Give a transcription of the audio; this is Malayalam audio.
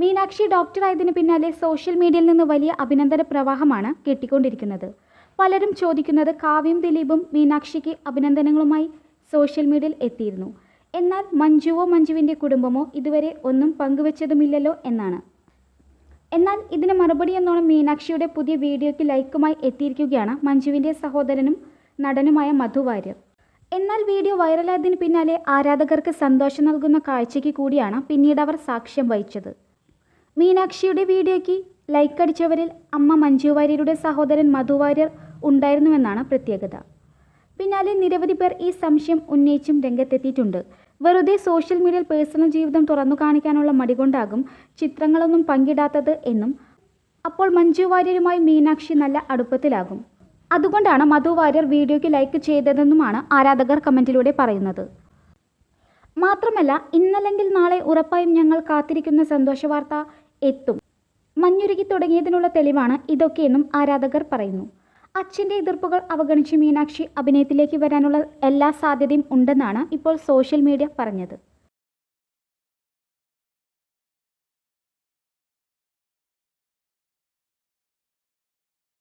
മീനാക്ഷി ഡോക്ടറായതിനു പിന്നാലെ സോഷ്യൽ മീഡിയയിൽ നിന്ന് വലിയ അഭിനന്ദന പ്രവാഹമാണ് കിട്ടിക്കൊണ്ടിരിക്കുന്നത്. പലരും ചോദിക്കുന്നത് കാവ്യം ദിലീപും മീനാക്ഷിക്ക് അഭിനന്ദനങ്ങളുമായി സോഷ്യൽ മീഡിയയിൽ എത്തിയിരുന്നു. എന്നാൽ മഞ്ജുവോ മഞ്ജുവിന്റെ കുടുംബമോ ഇതുവരെ ഒന്നും പങ്കുവച്ചതുമില്ലല്ലോ എന്നാണ്. എന്നാൽ ഇതിന് മറുപടി എന്നോണം മീനാക്ഷിയുടെ പുതിയ വീഡിയോയ്ക്ക് ലൈക്കുമായി എത്തിയിരിക്കുകയാണ് മഞ്ജുവിന്റെ സഹോദരനും നടനുമായ മധു വാര്യർ. എന്നാൽ വീഡിയോ വൈറലായതിന് പിന്നാലെ ആരാധകർക്ക് സന്തോഷം നൽകുന്ന കാഴ്ചയ്ക്ക് കൂടിയാണ് പിന്നീട് അവർ സാക്ഷ്യം വഹിച്ചത്. മീനാക്ഷിയുടെ വീഡിയോയ്ക്ക് ലൈക്ക് അടിച്ചവരിൽ അമ്മ മഞ്ജു വാര്യരുടെ സഹോദരൻ മധു വാര്യർ ഉണ്ടായിരുന്നുവെന്നാണ് പ്രത്യേകത. പിന്നാലെ നിരവധി പേർ ഈ സംശയം ഉന്നയിച്ചും രംഗത്തെത്തിയിട്ടുണ്ട്. വെറുതെ സോഷ്യൽ മീഡിയയിൽ പേഴ്സണൽ ജീവിതം തുറന്നു കാണിക്കാനുള്ള മടികൊണ്ടാകും ചിത്രങ്ങളൊന്നും പങ്കിടാത്തത് എന്നും അപ്പോൾ മഞ്ജു വാര്യരുമായി മീനാക്ഷി നല്ല അടുപ്പത്തിലാകും. അതുകൊണ്ടാണ് മധു വാര്യർ വീഡിയോയ്ക്ക് ലൈക്ക് ചെയ്തതെന്നുമാണ് ആരാധകർ കമന്റിലൂടെ പറയുന്നത്. മാത്രമല്ല ഇന്നല്ലെങ്കിൽ നാളെ ഉറപ്പായും ഞങ്ങൾ കാത്തിരിക്കുന്ന സന്തോഷവാർത്ത എത്തും. മഞ്ഞുരുകി തുടങ്ങിയതിനുള്ള തെളിവാണ് ഇതൊക്കെയെന്നും ആരാധകർ പറയുന്നു. അച്ഛന്റെ എതിർപ്പുകൾ അവഗണിച്ച് മീനാക്ഷി അഭിനയത്തിലേക്ക് വരാനുള്ള എല്ലാ സാധ്യതയും ഉണ്ടെന്നാണ് ഇപ്പോൾ സോഷ്യൽ മീഡിയ പറഞ്ഞത്.